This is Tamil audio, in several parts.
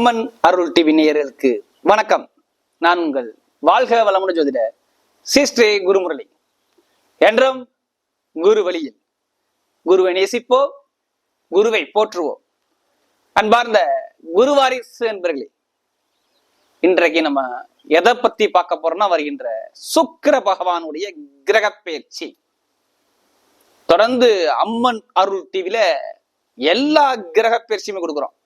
அம்மன் அருள் டிவி நேயர்களுக்கு வணக்கம். நான் உங்கள் வாழ்க வளமுடன் ஜோதிட சிஸ்ரே குருமுரளி. என்றும் குரு வழியில் குருவை நேசிப்போ குருவை போற்றுவோம். அன்பார்ந்த குருவாரிசு என்பர்களே இன்றைக்கு நம்ம எதை பத்தி பார்க்க போறோம்னா வருகின்ற சுக்கிர பகவானுடைய கிரக பயிற்சி. தொடர்ந்து அம்மன் அருள் டிவில எல்லா கிரக பயிற்சியுமே கொடுக்குறோம்.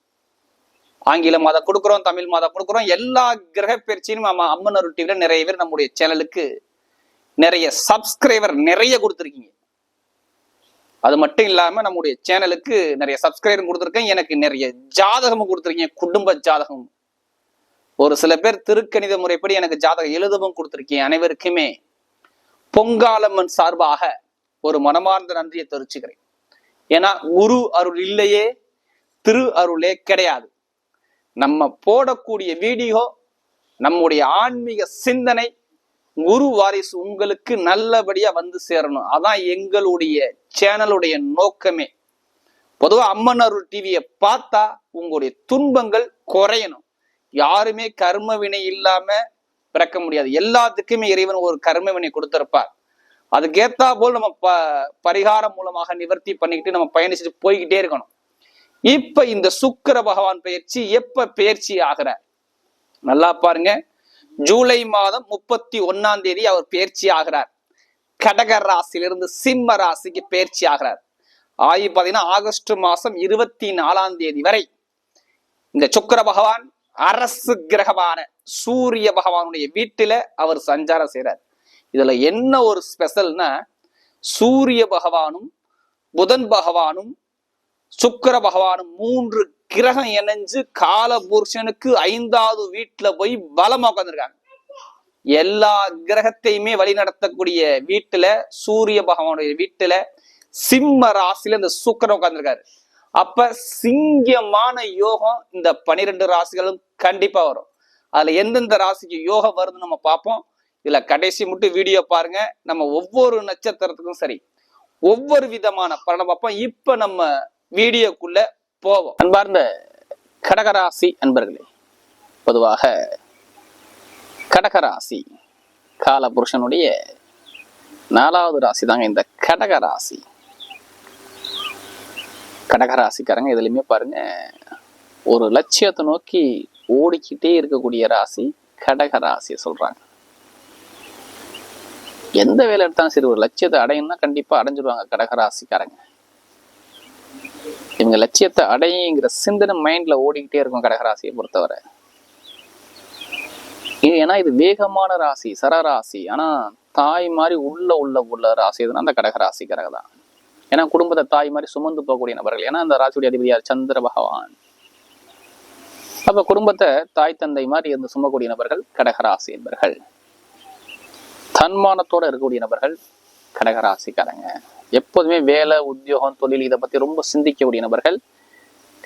ஆங்கில மாதம் கொடுக்குறோம் தமிழ் மாதம் கொடுக்குறோம் எல்லா கிரக பயிற்சியும் நம்ம அம்மன் அருள் டிவில நிறைய பேர் நம்முடைய சேனலுக்கு நிறைய சப்ஸ்கிரைபர் நிறைய கொடுத்துருக்கீங்க. அது மட்டும் இல்லாம நம்முடைய சேனலுக்கு நிறைய சப்ஸ்கிரைபர் கொடுத்துருக்கேன். எனக்கு நிறைய ஜாதகமும் கொடுத்துருக்கீங்க குடும்ப ஜாதகம். ஒரு சில பேர் திருக்கணித முறைப்படி எனக்கு ஜாதகம் எழுதவும் கொடுத்துருக்கீங்க. அனைவருக்குமே பொங்காலம்மன் சார்பாக ஒரு மனமார்ந்த நன்றியை தெரிவிச்சுக்கிறேன். ஏன்னா குரு அருள் இல்லையே திரு அருளே கிடையாது. நம்ம போடக்கூடிய வீடியோ நம்முடைய ஆன்மீக சிந்தனை குரு வாரிசு உங்களுக்கு நல்லபடியா வந்து சேரணும். அதான் எங்களுடைய சேனலுடைய நோக்கமே. பொதுவாக அம்மன் அருள் டிவியை பார்த்தா உங்களுடைய துன்பங்கள் குறையணும். யாருமே கர்ம வினை இல்லாம பிறக்க முடியாது. எல்லாத்துக்குமே இறைவன் ஒரு கர்ம வினை கொடுத்திருப்பார். அதுக்கேத்தா போல் நம்ம ப பரிகாரம் மூலமாக நிவர்த்தி பண்ணிக்கிட்டு நம்ம பயணிச்சுட்டு போய்கிட்டே இருக்கணும். இப்ப இந்த சுக்கிர பகவான் பயிற்சி எப்ப பயிற்சி ஆகிறார் நல்லா பாருங்க. ஜூலை மாதம் முப்பத்தி ஒன்னாம் தேதி அவர் பயிற்சி ஆகிறார். கடக ராசியிலிருந்து சிம்ம ராசிக்கு பயிற்சி ஆகிறார். ஆகி பார்த்தீங்கன்னா ஆகஸ்ட் மாசம் இருபத்தி நாலாம் தேதி வரை இந்த சுக்கிர பகவான் அரசு கிரகமான சூரிய பகவானுடைய வீட்டுல அவர் சஞ்சாரம் செய்கிறார் இதுல என்ன ஒரு ஸ்பெஷல்னா சூரிய பகவானும் புதன் பகவானும் சுக்கிர பகவானும் மூன்று கிரகம் இணைஞ்சு கால புருஷனுக்கு ஐந்தாவது வீட்டுல போய் பலமா உட்காந்துருக்காங்க எல்லா கிரகத்தையுமே வழி நடத்தக்கூடிய வீட்டுல சூரிய பகவானுடைய வீட்டுல சிம்ம ராசியில இந்த சுக்கரன் உட்காந்துருக்காரு அப்ப சிங்கமான யோகம் இந்த பனிரெண்டு ராசிகளும் கண்டிப்பா வரும். அதுல எந்தெந்த ராசிக்கு யோகம் வருதுன்னு நம்ம பார்ப்போம். இதுல கடைசி மட்டும் வீடியோ பாருங்க. நம்ம ஒவ்வொரு நட்சத்திரத்துக்கும் சரி. ஒவ்வொரு விதமான பலனை பார்ப்போம். இப்ப நம்ம வீடியோக்குள்ள போவோம். அன்பார்ந்த கடகராசி அன்பர்களே பொதுவாக கடகராசி காலபுருஷனுடைய நாலாவது ராசி தாங்க இந்த கடகராசி. கடகராசிக்காரங்க இதுலையுமே பாருங்க ஒரு லட்சியத்தை நோக்கி ஓடிக்கிட்டே இருக்கக்கூடிய ராசி கடகராசியை சொல்றாங்க. எந்த வேலை எடுத்தாலும் சரி ஒரு லட்சியத்தை அடையணும்னா கண்டிப்பா அடைஞ்சிருவாங்க கடகராசிக்காரங்க. இவங்க லட்சியத்தை அடையுங்கிற சிந்தனை மைண்ட்ல ஓடிக்கிட்டே இருக்கும் கடகராசியை பொறுத்தவரை. இது ஏன்னா இது வேகமான ராசி சரராசி. ஆனா தாய் மாதிரி உள்ள உள்ள உள்ள ராசி எதுனா அந்த கடகராசிக்காரங்க தான். ஏன்னா குடும்பத்தை தாய் மாதிரி சுமந்து போகக்கூடிய நபர்கள். ஏன்னா அந்த ராசியுடைய அதிபதியார் சந்திர பகவான். அப்ப குடும்பத்தை தாய் தந்தை மாதிரி இருந்து சுமக்கூடிய நபர்கள் கடகராசி என்பர்கள். தன்மானத்தோட இருக்கக்கூடிய நபர்கள் கடகராசிக்காரங்க. எப்போதுமே வேலை உத்தியோகம் தொழில் இதை பத்தி ரொம்ப சிந்திக்கக்கூடிய நபர்கள்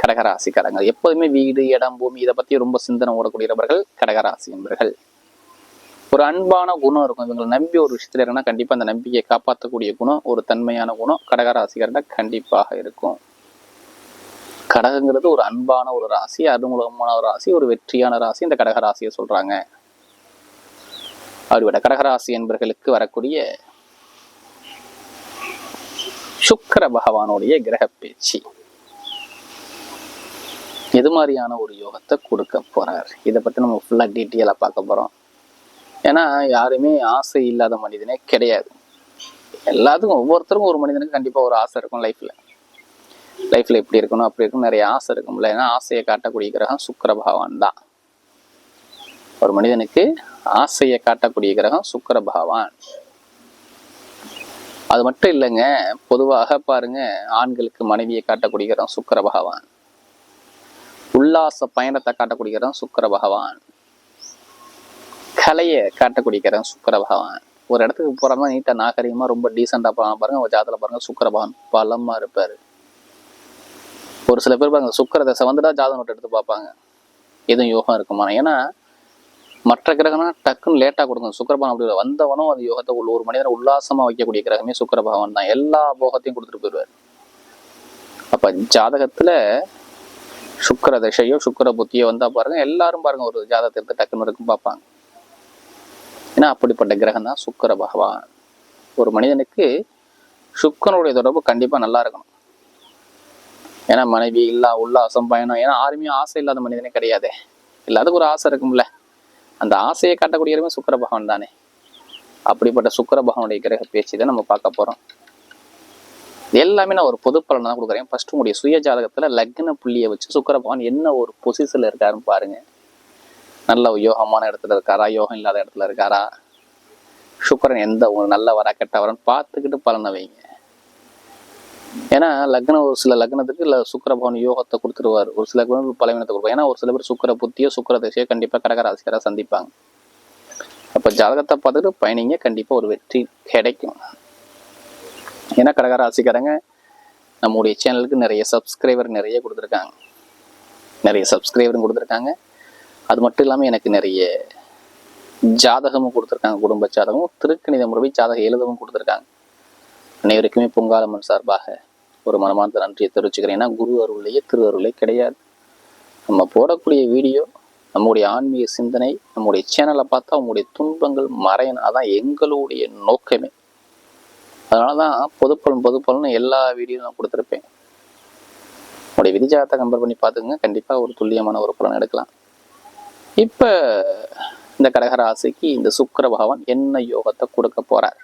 கடகராசிக்காரங்க. எப்போதுமே வீடு இடம் பூமி இதை பத்தி ரொம்ப சிந்தனை ஓடக்கூடிய நபர்கள் கடகராசி என்பர்கள். ஒரு அன்பான குணம் இருக்கும். இவங்களை நம்பி ஒரு விஷயத்துல இருக்குன்னா கண்டிப்பா அந்த நம்பிக்கையை காப்பாற்றக்கூடிய குணம் ஒரு தன்மையான குணம் கடகராசிக்காரர்கிட்ட கண்டிப்பாக இருக்கும். கடகங்கிறது ஒரு அன்பான ஒரு ராசி அருமுகமான ஒரு ராசி ஒரு வெற்றியான ராசி இந்த கடகராசியை சொல்றாங்க. அப்படிப்பட்ட கடகராசி என்பர்களுக்கு வரக்கூடிய சுக்கர பகவானுடைய கிரக பேச்சு எது மாதிரியான ஒரு யோகத்தை கொடுக்க போறார்? இதை பத்தி நம்ம ஃபுல்லா டீட்டெயிலா பார்க்க போறோம். ஏன்னா யாருமே ஆசை இல்லாத மனிதனே கிடையாது. எல்லாத்துக்கும் ஒவ்வொருத்தருக்கும் ஒரு மனிதனுக்கு கண்டிப்பா ஒரு ஆசை இருக்கும் லைஃப்ல லைஃப்ல இப்படி இருக்கணும் அப்படி இருக்கணும் நிறைய ஆசை இருக்கும்ல ஏன்னா ஆசையை காட்டக்கூடிய கிரகம் சுக்கர பகவான் தான். ஒரு மனிதனுக்கு ஆசையை காட்டக்கூடிய கிரகம் சுக்கர பகவான். அது மட்டும் இல்லைங்க பொதுவாக பாருங்க ஆண்களுக்கு மனைவியை காட்டக்கூடியதான் சுக்கர பகவான். உல்லாச பயணத்தை காட்டக்கூடியதான் சுக்கர பகவான். கலையை காட்டக்கூடியதான் சுக்கர பகவான். ஒரு இடத்துக்கு போறோம்னா நீட்டா நாகரிகமா ரொம்ப டீசெண்டா போகலாம் பாருங்க ஒரு ஜாதத்துல பாருங்க சுக்கர பகவான் பலமா இருப்பாரு. ஒரு சில பேர் பாருங்க சுக்கர தசை வந்துட்டா ஜாதகம் நோட்டு எடுத்து பார்ப்பாங்க. எதுவும் யோகம் இருக்குமா ஏன்னா மற்ற கிரகம்னா டக்குன்னு லேட்டாக கொடுக்கும் சுக்கரபகவான் அப்படி வந்தவனும் அந்த யோகத்தை உள்ள ஒரு மனிதனை உல்லாசமாக வைக்கக்கூடிய கிரகமே சுக்கர பகவான் தான். எல்லா போகத்தையும் கொடுத்துட்டு போயிடுவார். அப்போ ஜாதகத்துல சுக்கர திசையோ சுக்கிர புத்தியோ வந்தா பாருங்க எல்லாரும் பாருங்க ஒரு ஜாதகத்தை எடுத்து டக்குன்னு இருக்கும் பார்ப்பாங்க. ஏன்னா அப்படிப்பட்ட கிரகம் தான் சுக்கர பகவான் ஒரு மனிதனுக்கு சுக்கரனுடைய தொடர்பு கண்டிப்பாக நல்லா இருக்கணும். ஏன்னா மனைவி இல்லா உல்லாசம் பயணம் ஏன்னா யாருமே ஆசை இல்லாத மனிதனே கிடையாது. எல்லாத்துக்கும் ஒரு ஆசை இருக்கும்ல. அந்த ஆசையை காட்டக்கூடியவருமே சுக்கர பகவான் தானே. அப்படிப்பட்ட சுக்கர பகவானுடைய கிரக பேச்சு தான் நம்ம பார்க்க போகிறோம் எல்லாமே நான் ஒரு பொது பலன் தான் கொடுக்குறேன். ஃபர்ஸ்ட் உங்களுடைய சுயஜாதகத்தில் லக்ன புள்ளியை வச்சு சுக்கர பகவான் என்ன ஒரு பொசிஷனில் இருக்காருன்னு பாருங்க. நல்ல யோகமான இடத்துல இருக்காரா? யோகம் இல்லாத இடத்துல இருக்காரா? சுக்கரன் எந்த ஒரு நல்ல வரா கெட்ட வரன்னு பார்த்துக்கிட்டு பலனை வைங்க. ஏன்னா லக்னம் ஒரு சில லக்னத்துக்கு இல்லை சுக்கரபவன் யோகத்தை கொடுத்துருவார். ஒரு சில லக்னம் பலவீனத்தை கொடுப்பார் ஏன்னா ஒரு சில பேர் சுக்கிர புத்தியோ சுக்கர திசையோ கண்டிப்பா கடகராசிக்காராக சந்திப்பாங்க. அப்ப ஜாதகத்தை பார்த்துட்டு பயணிங்க. கண்டிப்பா ஒரு வெற்றி கிடைக்கும். ஏன்னா கடகராசிக்காரங்க நம்முடைய சேனலுக்கு நிறைய சப்ஸ்கிரைபர் நிறைய கொடுத்துருக்காங்க. நிறைய சப்ஸ்கிரைபரும் கொடுத்துருக்காங்க. அது மட்டும் இல்லாமல் எனக்கு நிறைய ஜாதகமும் கொடுத்துருக்காங்க. குடும்ப ஜாதகமும் திருக்கணித முறை ஜாதகம் எழுதவும் கொடுத்துருக்காங்க. அனைவருக்குமே பொங்காலம்மன் சார்பாக ஒரு மனமார்ந்த நன்றியை தெரிவிச்சுக்கிறேன். ஏன்னா குரு அருளையே திரு அருளே கிடையாது. நம்ம போடக்கூடிய வீடியோ நம்முடைய ஆன்மீக சிந்தனை நம்முடைய சேனலை பார்த்தா அவங்களுடைய துன்பங்கள் மறையணும். அதான் எங்களுடைய நோக்கமே. அதனால தான் பொதுப்பலன் பொதுப்பலன்னு எல்லா வீடியோ நான் கொடுத்துருப்பேன். உங்களுடைய விதிஜாதத்தை கம்பேர் பண்ணி பார்த்துங்க கண்டிப்பாக ஒரு துல்லியமான ஒரு பலன் எடுக்கலாம். இப்போ இந்த கடகராசிக்கு இந்த சுக்கர பகவான் என்ன யோகத்தை கொடுக்க போகிறார்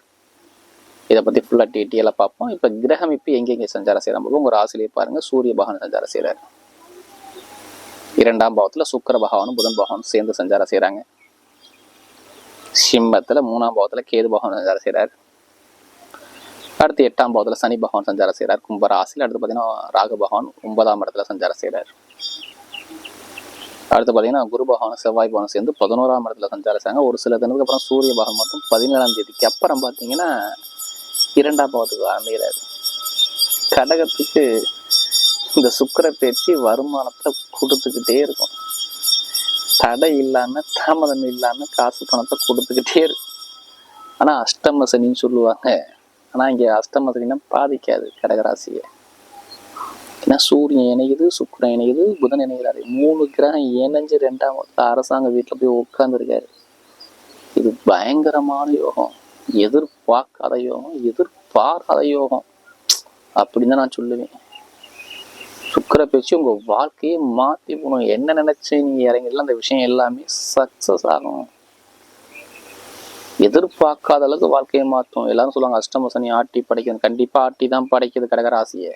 இதை பற்றி ஃபுல்லாக டீட்டெயிலாக பார்ப்போம். இப்போ கிரகம் இப்போ எங்கெங்கே சஞ்சாரம் செய்கிற போது உங்கள் ராசிலேயே பாருங்க. சூரிய பகவான் சஞ்சாரம் செய்கிறார் இரண்டாம் பாவத்தில் சுக்கர பகவானும் புதன் பகவானும் சேர்ந்து சஞ்சாரம் செய்கிறாங்க சிம்மத்தில் மூணாம் பாவத்தில் கேது பகவான் சஞ்சாரம் செய்கிறார் அடுத்து எட்டாம் பாவத்தில் சனி பகவான் சஞ்சாரம் செய்கிறார் கும்ப ராசியில் அடுத்து பார்த்தீங்கன்னா ராகு பகவான் ஒன்பதாம் இடத்துல சஞ்சாரம் செய்கிறார் அடுத்து பார்த்தீங்கன்னா குரு பகவான் செவ்வாய் பகவான் சேர்ந்து பதினோராம் இடத்துல சஞ்சாரம் செய்றாங்க ஒரு சில தினத்துக்கு அப்புறம் சூரிய பகவான் மட்டும் பதினேழாம் தேதிக்கு அப்புறம் பார்த்தீங்கன்னா இரண்டாம் பாவத்துக்கு அமைகிறார் கடகத்துக்கு இந்த சுக்கர பேச்சு வருமானத்தை கொடுத்துக்கிட்டே இருக்கும். தடை இல்லாம தாமதம் இல்லாமல் காசு பணத்தை கொடுத்துக்கிட்டே இருக்கும் ஆனா அஷ்டம சனின்னு சொல்லுவாங்க. ஆனா இங்க அஷ்டம சனினா பாதிக்காது கடகராசியை. ஏன்னா சூரியன் இணையுது சுக்கரன் இணையுது புதன் இணைகிறாரு. மூணு கிரகம் இணைஞ்சு ரெண்டாம் அரசாங்க வீட்டுல போய் உட்கார்ந்துருக்காரு. இது பயங்கரமான யோகம். எதிர்பார்க்காத யோகம் எதிர்பாராத யோகம் அப்படின்னு தான் நான் சொல்லுவேன். சுக்கர பேச்சு உங்க வாழ்க்கையை மாத்தி போகணும். என்ன நினைச்சு நீங்க இறங்கிடலாம் அந்த விஷயம் எல்லாமே சக்சஸ் ஆகும் எதிர்பார்க்காத அளவுக்கு வாழ்க்கையை மாற்றும். எல்லாரும் சொல்லுவாங்க அஷ்டம சனி ஆட்டி படைக்கணும் கண்டிப்பா ஆட்டி தான் படைக்குது கடகராசியை.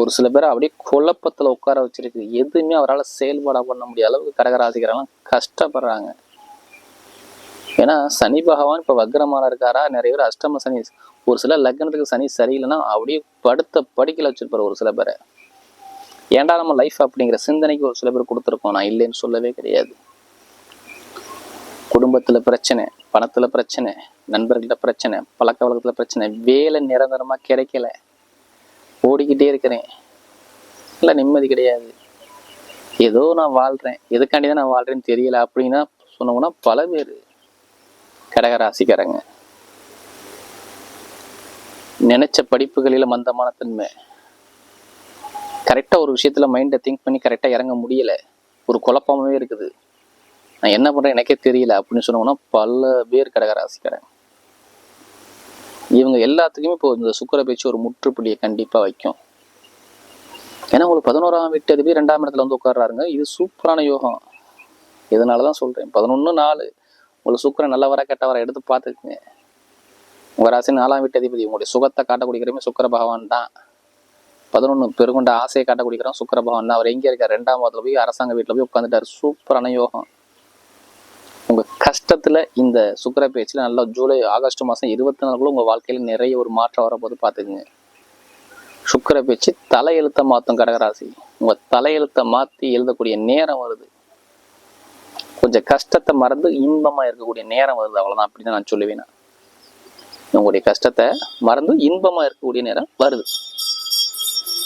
ஒரு சில பேர் அப்படியே குழப்பத்துல உட்கார வச்சிருக்கு. எதுவுமே அவரால் செயல்பாடாக பண்ண முடியாத அளவுக்கு கடகராசிக்காரெல்லாம் கஷ்டப்படுறாங்க. ஏன்னா சனி பகவான் இப்ப வக்ரமான இருக்காரா? நிறைய பேர் அஷ்டம சனி. ஒரு சில லக்னத்துக்கு சனி சரியில்லைன்னா அப்படியே படுத்த படிக்கல வச்சிருப்பாரு ஒரு சில பேரை. ஏன்டா நம்ம லைஃப் அப்படிங்கிற சிந்தனைக்கு ஒரு சில பேர் கொடுத்துருக்கோம். நான் இல்லைன்னு சொல்லவே கிடையாது. குடும்பத்துல பிரச்சனை பணத்துல பிரச்சனை நண்பர்கள்ட்ட பிரச்சனை பழக்க வழக்கத்தில் பிரச்சனை வேலை நிரந்தரமா கிடைக்கல. ஓடிக்கிட்டே இருக்கிறேன். இல்லை நிம்மதி கிடையாது. ஏதோ நான் வாழ்றேன். எதுக்காண்டி தான் நான் வாழ்றேன்னு தெரியல அப்படின்னா சொன்னோம்னா பல பேர். கடகராசிக்காரங்க. நினைச்ச படிப்புகளில் மந்தமான தன்மை. கரெக்டாக ஒரு விஷயத்துல மைண்டை திங்க் பண்ணி கரெக்டாக இறங்க முடியல. ஒரு குழப்பமாவே இருக்குது. நான் என்ன பண்றேன் எனக்கே தெரியல அப்படின்னு சொன்னோம்னா பல பேர் கடகராசிக்காரங்க. இவங்க எல்லாத்துக்குமே இப்போ இந்த சுக்கர பேச்சு ஒரு முற்றுப்புள்ளியை கண்டிப்பாக வைக்கும். ஏன்னா உங்களுக்கு பதினோராம் வீட்டு அதிபதி ரெண்டாம் இடத்துல வந்து உட்கார்றாருங்க. இது சூப்பரான யோகம். இதனால தான் சொல்றேன். பதினொன்று நாலு. உங்களுக்கு சுக்கரன் நல்லவரா கெட்டவரா எடுத்து பார்த்துக்குங்க. உங்கள் ராசி நாலாம் வீட்டு அதிபதி உங்களுடைய சுகத்தை காட்டக்கூடியமே சுக்கர பகவான் தான். பதினொன்று பெருங்கொண்ட ஆசையை காட்டக்கூடியக்கிறோம் சுக்கர பகவான் தான். அவர் எங்கே இருக்கார்? ரெண்டாம் பாதத்தில் போய் அரசாங்க வீட்டில் போய் உட்காந்துட்டார் சூப்பரான யோகம். உங்கள் கஷ்டத்தில் இந்த சுக்கர பேச்சில் நல்லா ஜூலை ஆகஸ்ட் மாதம் இருபத்தி நாலுக்குள்ள உங்கள் வாழ்க்கையில நிறைய ஒரு மாற்றம் வரப்போது பார்த்துக்குங்க. சுக்கர பேச்சு தலையெழுத்தை மாற்றும் கடகராசி. உங்கள் தலையெழுத்தை மாற்றி எழுதக்கூடிய நேரம் வருது. கொஞ்சம் கஷ்டத்தை மறந்து இன்பமா இருக்கக்கூடிய நேரம் வருது. அவ்வளவுதான். அப்படின்னு நான் சொல்லுவேன் உங்களுடைய கஷ்டத்தை மறந்து இன்பமா இருக்கக்கூடிய நேரம் வருது.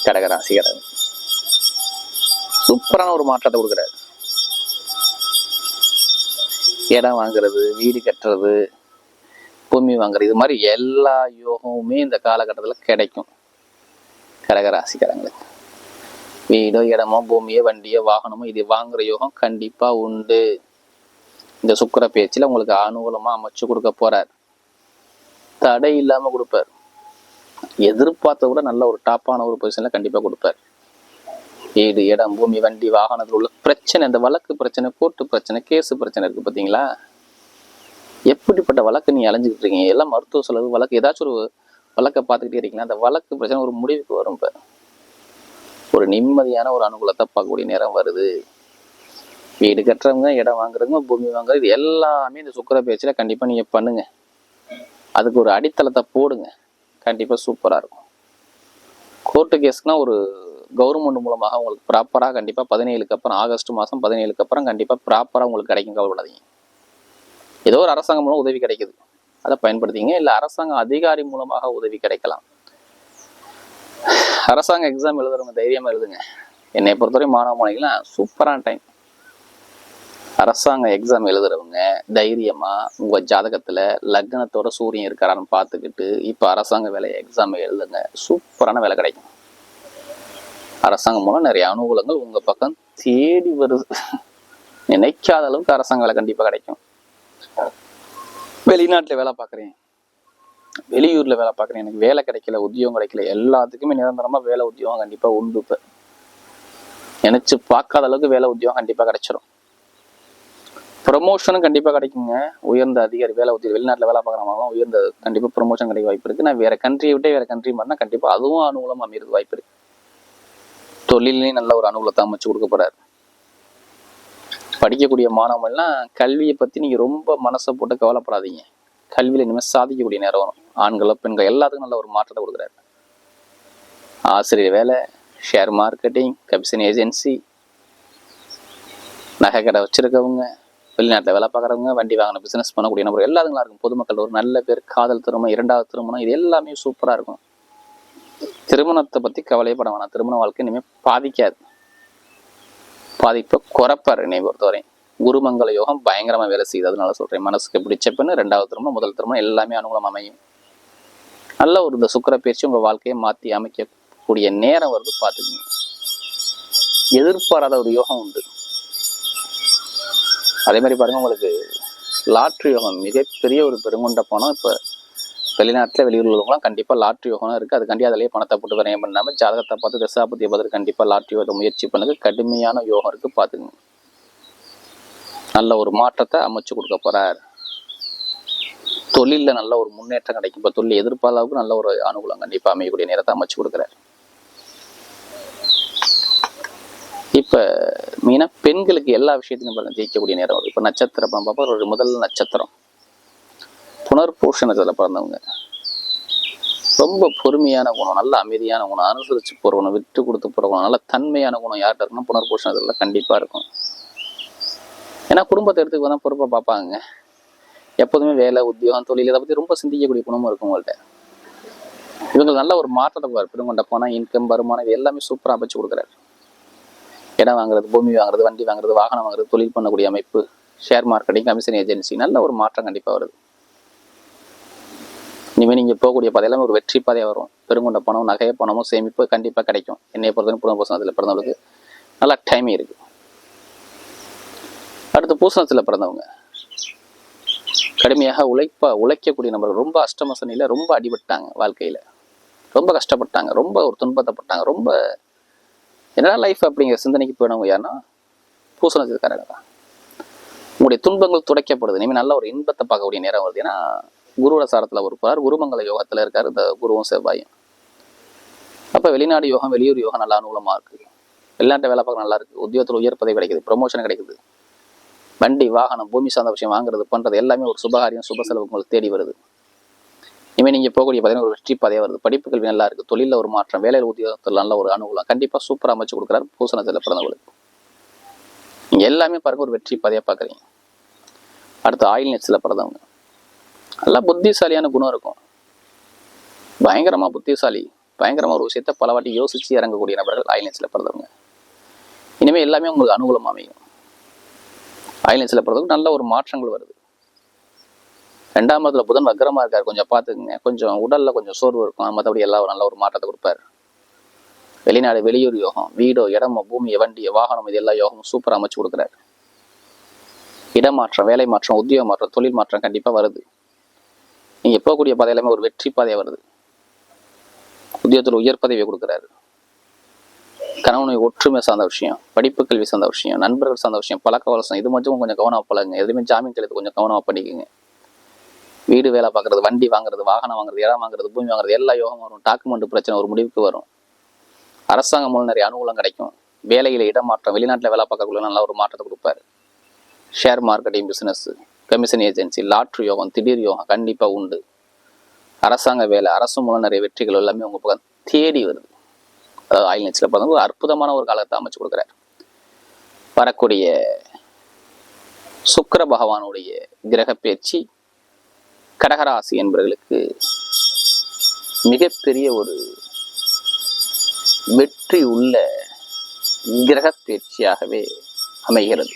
கடகராசிக்காரர். சூப்பரான ஒரு மாற்றத்தை கொடுக்குறாரு. இடம் வாங்குறது வீடு கட்டுறது பூமி வாங்குறது இது மாதிரி எல்லா யோகமுமே இந்த காலகட்டத்தில் கிடைக்கும். கடகராசிக்காரங்களுக்கு. வீடோ இடமோ பூமியோ வண்டியோ வாகனமோ இது வாங்குற யோகம் கண்டிப்பா உண்டு. இந்த சுக்கிர பேச்சில் உங்களுக்கு அனுகூலமா அமைச்சு கொடுக்க போறார். தடை இல்லாம கொடுப்பார். எதிர்பார்த்த கூட நல்ல ஒரு டாப்பான ஒரு பொசிஷன்ல கண்டிப்பா கொடுப்பார். வீடு இடம் பூமி வண்டி வாகனத்தில் உள்ள பிரச்சனை இந்த வழக்கு பிரச்சனை கோர்ட்டு பிரச்சனை கேஸு பிரச்சனை இருக்கு பாத்தீங்களா? எப்படிப்பட்ட வழக்கு நீ அலைஞ்சிக்கிட்டு இருக்கீங்க? எல்லாம் மருத்துவ செலவு வழக்கு ஏதாச்சும் ஒரு வழக்கை பார்த்துக்கிட்டே இருக்கீங்களா? அந்த வழக்கு பிரச்சனை ஒரு முடிவுக்கு வரும் இப்போ ஒரு நிம்மதியான ஒரு அனுகூலத்தை பார்க்கக்கூடிய நேரம் வருது. வீடு கட்டுறவங்க இடம் வாங்குறவங்க பூமி வாங்குறது எல்லாமே இந்த சுக்கர பேச்சில் கண்டிப்பா நீங்க பண்ணுங்க. அதுக்கு ஒரு அடித்தளத்தை போடுங்க. கண்டிப்பா சூப்பரா இருக்கும். கோர்ட்டு கேஸ்க்குனா ஒரு கவர்மெண்ட் மூலமாக உங்களுக்கு ப்ராப்பராக கண்டிப்பா பதினேழுக்கு அப்புறம் ஆகஸ்ட் மாதம் பதினேழுக்கு அப்புறம் கண்டிப்பா ப்ராப்பராக உங்களுக்கு கிடைக்கும் கவலைப்படாதீங்க. ஏதோ ஒரு அரசாங்கம் மூலம் உதவி கிடைக்குது. அதை பயன்படுத்திங்க. இல்லை அரசாங்க அதிகாரி மூலமாக உதவி கிடைக்கலாம். அரசாங்க எக்ஸாம் எழுதுறவங்க தைரியமாக எழுதுங்க. என்னை பொறுத்தவரை மாணவ மாணவிகள்லாம் சூப்பரான டைம் அரசாங்க எக்ஸாம் எழுதுறவங்க தைரியமாக உங்கள் ஜாதகத்தில் லக்னத்தோட சூரியன் இருக்கிறான்னு பார்த்துக்கிட்டு இப்போ அரசாங்க வேலை எக்ஸாம் எழுதுங்க. சூப்பரான வேலை கிடைக்கும். அரசாங்கம் மூலம் நிறைய அனுகூலங்கள் உங்கள் பக்கம் தேடி வருது நினைக்காத அளவுக்கு அரசாங்க வேலை கண்டிப்பாக கிடைக்கும். வெளிநாட்டில் வேலை பார்க்குறேன் வெளியூர்ல வேலை பார்க்குறேன். எனக்கு வேலை கிடைக்கல உத்தியோகம் கிடைக்கல. எல்லாத்துக்குமே நிரந்தரமா வேலை உத்தியோகம் கண்டிப்பா உண்டு இப்ப. நினைச்சு பார்க்காத அளவுக்கு வேலை உத்தியோகம் கண்டிப்பா கிடைச்சிரும். ப்ரொமோஷனும் கண்டிப்பா கிடைக்குங்க. உயர்ந்த அதிகாரி வேலை உத்தியோகம் வெளிநாட்டுல வேலை பார்க்குறவங்களாம் உயர்ந்த கண்டிப்பா ப்ரொமோஷன் கிடைக்க வாய்ப்பு இருக்கு. நான் வேற கண்ட்ரியை விட்டு வேற கண்ட்ரி மாறினா கண்டிப்பா அதுவும் அனுகூலம் அமைகிறது வாய்ப்பு இருக்கு. தொழிலையும் நல்ல ஒரு அனுகூலத்தை அமைச்சு கொடுக்க போறாரு. படிக்கக்கூடிய மாணவர்கள்லாம் கல்வியை பத்தி நீங்க ரொம்ப மனசை போட்டு கவலைப்படாதீங்க. கல்வியில இனிமேல் சாதிக்கக்கூடிய நேரம் வரும். ஆண்களோ பெண்கள் எல்லாத்துக்கும் நல்ல ஒரு மாற்றத்தை கொடுக்குறாரு. ஆசிரியர் வேலை ஷேர் மார்க்கெட்டிங் கமிஷன் ஏஜென்சி நகை கடை வச்சிருக்கவங்க வெளிநாட்டில் வேலை பார்க்குறவங்க வண்டி வாங்கின பிசினஸ் பண்ணக்கூடிய நபர் எல்லாத்துக்கும் இருக்கும். பொதுமக்கள் ஒரு நல்ல பேர் காதல் திருமணம் இரண்டாவது திருமணம் இது எல்லாமே சூப்பரா இருக்கும். திருமணத்தை பத்தி கவலையப்பட வேணாம். திருமண வாழ்க்கை இனிமேல் பாதிக்காது. பாதிப்பை குறைப்பாரு என்னை பொறுத்தவரை குருமங்கல யோகம் பயங்கரமா வேலை செய்யுது. அதனால சொல்றேன். மனசுக்கு பிடிச்ச பெண்ணு ரெண்டாவது திருமணம் முதல் திருமணம் எல்லாமே அனுகூலம் அமையும். நல்ல ஒரு இந்த சுக்கர பயிற்சி உங்கள் வாழ்க்கையை மாற்றி அமைக்கக்கூடிய நேரம் வருது பார்த்துக்கோங்க. எதிர்பாராத ஒரு யோகம் உண்டு. அதே மாதிரி பாருங்க உங்களுக்கு லாட்ரி யோகம் மிகப்பெரிய ஒரு பெருங்கொண்ட பணம். இப்போ வெளிநாட்டில் வெளியூர்ல உள்ளவங்களாம் கண்டிப்பாக லாட்ரி யோகம் இருக்குது அதுக்காண்டி அதிலேயே பணத்தை போட்டு வரையும் பண்ணாமல் ஜாதகத்தை பார்த்து தசாபதியை பார்த்து கண்டிப்பாக லாட்ரி யோகத்தை முயற்சி பண்ணுங்க. கடுமையான யோகம் இருக்குது பார்த்துங்க நல்ல ஒரு மாற்றத்தை அமைச்சு கொடுக்க போகிறார் தொழிலில் நல்ல ஒரு முன்னேற்றம் கிடைக்கும். இப்போ தொழில் எதிர்பார்த்த அளவுக்கு நல்ல ஒரு அனுகூலம் கண்டிப்பாக அமையக்கூடிய நேரத்தை அமைச்சு கொடுக்குறாரு. இப்ப மெயினா பெண்களுக்கு எல்லா விஷயத்திலும் பாருங்க ஜெயிக்கக்கூடிய நேரம் வரும். நட்சத்திரம் பார்ப்பா ஒரு முதல் நட்சத்திரம். புனர்பூஷணத்துல பிறந்தவங்க. ரொம்ப பொறுமையான குணம் நல்ல அமைதியான குணம் அனுசரிச்சு போற குணம் விட்டு கொடுத்து போற குணம் நல்ல தன்மையான குணம் யார்கிட்ட இருக்குன்னா புனர்பூஷணத்துல கண்டிப்பா இருக்கும். ஏன்னா குடும்பத்தை எடுத்துக்கு தான் பொறுப்பாக பார்ப்பாங்க. எப்போதுமே வேலை உத்தியோகம் தொழில் இதை பத்தி ரொம்ப சிந்திக்கக்கூடிய குணமும் இருக்கும் உங்கள்ட்ட. இவங்க நல்ல ஒரு மாற்றத்தை பாரு பெருங்கொண்ட பணம் இன்கம் வருமானம் இது எல்லாமே சூப்பரா அமைச்சு கொடுக்குறாரு. இடம் வாங்குறது பூமி வாங்குறது வண்டி வாங்குறது வாகனம் வாங்குறது தொழில் பண்ணக்கூடிய அமைப்பு ஷேர் மார்க்கெட்டிங் கமிஷன் ஏஜென்சி நல்ல ஒரு மாற்றம் கண்டிப்பா வருது. இனிமேல் நீங்க போகக்கூடிய பாதை எல்லாமே ஒரு வெற்றி பாதையா வரும். பெருங்கொண்ட பணம் நகைய பணமும் சேமிப்பு கண்டிப்பா கிடைக்கும். என்னை பொறுத்தவரை புதன் பூசணத்தில் பிறந்தவங்களுக்கு நல்லா டைம் இருக்கு. அடுத்து பூசணத்துல பிறந்தவங்க. கடுமையாக உழைப்பா உழைக்கக்கூடிய நபர்கள் ரொம்ப அஷ்டம சனியில ரொம்ப அடிபட்டாங்க வாழ்க்கையில. ரொம்ப கஷ்டப்பட்டாங்க ரொம்ப ஒரு துன்பத்தைப்பட்டாங்க ரொம்ப என்னடா லைஃப் அப்படிங்கிற சிந்தனைக்கு போயிடவங்க யாருன்னா பூசணத்துக்காரங்க தான். உங்களுடைய துன்பங்கள் துடைக்கப்படுது. இனிமேல் நல்ல ஒரு இன்பத்தை பார்க்கக்கூடிய நேரம் வருது. ஏன்னா குருவோட சாரத்தில் இருப்பார் குருமங்கல யோகத்தில் இருக்கார் இந்த குருவும் செவ்வாயும். அப்போ வெளிநாடு யோகம் வெளியூர் யோகம் நல்லா அனுகூலமாக இருக்கு. வெளிநாட்டை வேலை பார்க்க நல்லா இருக்கு. உத்தியோகத்தில் உயர் பதவி கிடைக்குது ப்ரொமோஷன் கிடைக்குது. வண்டி வாகனம் பூமி சார்ந்த விஷயம் வாங்குறது பண்றது எல்லாமே ஒரு சுபகாரியம் சுப செலவு உங்களுக்கு தேடி வருது. இனிமேல் நீங்கள் போகக்கூடிய பார்த்தீங்கன்னா ஒரு வெற்றி பாதையாக வருது. படிப்பு கல்வி நல்லா இருக்கு. தொழிலில் ஒரு மாற்றம் வேலையில் உத்தியோகத்தில் நல்ல ஒரு அனுகூலம். கண்டிப்பாக சூப்பராக அமைச்சு கொடுக்குறாரு பூசணத்தில் பிறந்தவங்களுக்கு நீங்கள் எல்லாமே பாருங்க ஒரு வெற்றி பாதையாக பார்க்குறீங்க அடுத்து ஆயில் நெட்ஸில் பிறந்தவங்க. நல்லா புத்திசாலியான குணம் இருக்கும். பயங்கரமா புத்திசாலி பயங்கரமா ஒரு விஷயத்த பல வாட்டி யோசிச்சு இறங்கக்கூடிய நபர்கள் ஆயிலன்ஸில் பிறந்தவங்க. இனிமேல் எல்லாமே உங்களுக்கு அனுகூலம் அமையும். ஐலைன்ஸ் சில பிறகு நல்ல ஒரு மாற்றங்கள் வருது. ரெண்டாம் இடத்துல புதன் வக்கரமாக இருக்கார். கொஞ்சம் பார்த்துக்குங்க. கொஞ்சம் உடலில் கொஞ்சம் சோர்வு இருக்கும். மற்றபடி எல்லாம் நல்ல ஒரு மாற்றத்தை கொடுப்பாரு. வெளிநாடு வெளியூர் யோகம் வீடோ இடமோ பூமியை வண்டியோ வாகனம் இது எல்லா யோகமும் சூப்பராக அமைச்சு கொடுக்குறாரு. இடமாற்றம் வேலை மாற்றம் உத்தியோக மாற்றம் தொழில் மாற்றம் கண்டிப்பாக வருது. நீங்கள் போகக்கூடிய பாதை எல்லாமே ஒரு வெற்றி பாதையாக வருது. உத்தியோகத்தில் உயர் பதவியை கொடுக்குறாரு. கணவனை ஒற்றுமை சார்ந்த விஷயம் படிப்பு கல்வி சார்ந்த விஷயம் நண்பர்கள் சார்ந்த விஷயம் பழக்க வழக்கம் இது மட்டும் கொஞ்சம் கவனமாக பழகுங்க. எதுவுமே ஜாமீன் கிடையாது கொஞ்சம் கவனமாக படிக்குங்க. வீடு வேலை பார்க்கறது வண்டி வாங்குறது வாகனம் வாங்குறது இடம் வாங்குறது பூமி வாங்குறது எல்லா யோகம் வரும். டாக்குமெண்ட் பிரச்சனை ஒரு முடிவுக்கு வரும். அரசாங்கம் மூலம் நிறைய அனுகூலம் கிடைக்கும். வேலையில் இடமாற்றம் வெளிநாட்டில் வேலை பார்க்கக்குள்ள நல்ல ஒரு மாற்றத்தை கொடுப்பாரு. Share marketing business commission agency lottery யோகம் திடீர் யோகம் கண்டிப்பாக உண்டு. அரசாங்க வேலை அரசு மூலம் நிறைய வெற்றிகள் எல்லாமே உங்கள் பக்கம் தேடி வருது. அதாவது ஆயில் நெச்சில் பார்த்தா ஒரு அற்புதமான ஒரு காலத்தை அமைச்சு கொடுக்குறாரு. வரக்கூடிய சுக்கர பகவானுடைய கிரக பயிற்சி கடகராசி என்பவர்களுக்கு மிகப்பெரிய ஒரு வெற்றி உள்ள கிரக பயிற்சியாகவே அமைகிறது.